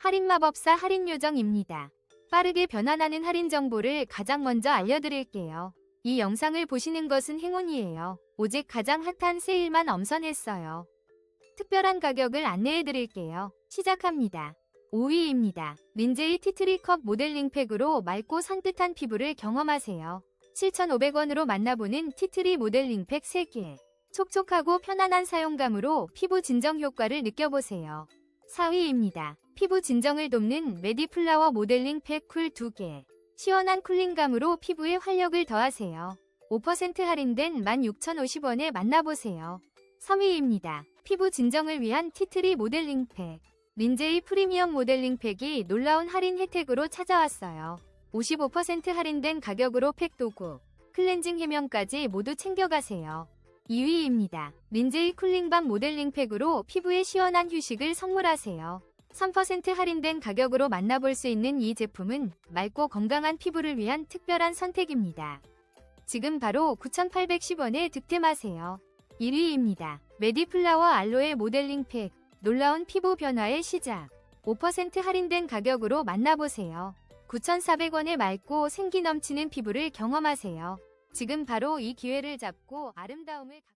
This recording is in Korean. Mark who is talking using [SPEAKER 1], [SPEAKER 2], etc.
[SPEAKER 1] 할인 마법사 할인 요정입니다. 빠르게 변환하는 할인 정보를 가장 먼저 알려드릴게요. 이 영상을 보시는 것은 행운이에요. 오직 가장 핫한 세일만 엄선했어요. 특별한 가격을 안내해드릴게요. 시작합니다. 5위입니다. 린제이 티트리컵 모델링 팩으로 맑고 산뜻한 피부를 경험하세요. 7,500원으로 만나보는 티트리 모델링 팩 3개. 촉촉하고 편안한 사용감으로 피부 진정 효과를 느껴보세요. 4위입니다. 피부 진정을 돕는 메디플라워 모델링 팩쿨 2개. 시원한 쿨링감으로 피부에 활력을 더하세요. 5% 할인된 16,050원에 만나보세요. 3위입니다. 피부 진정을 위한 티트리 모델링 팩. 린제이 프리미엄 모델링 팩이 놀라운 할인 혜택으로 찾아왔어요. 55% 할인된 가격으로 팩 도구, 클렌징 해명까지 모두 챙겨가세요. 2위입니다. 린제이 쿨링밤 모델링 팩으로 피부에 시원한 휴식을 선물하세요. 3% 할인된 가격으로 만나볼 수 있는 이 제품은 맑고 건강한 피부를 위한 특별한 선택입니다. 지금 바로 9,810원에 득템하세요. 1위입니다. 메디플라워 알로에 모델링 팩. 놀라운 피부 변화의 시작. 5% 할인된 가격으로 만나보세요. 9,400원에 맑고 생기 넘치는 피부를 경험하세요. 지금 바로 이 기회를 잡고 아름다움을 가-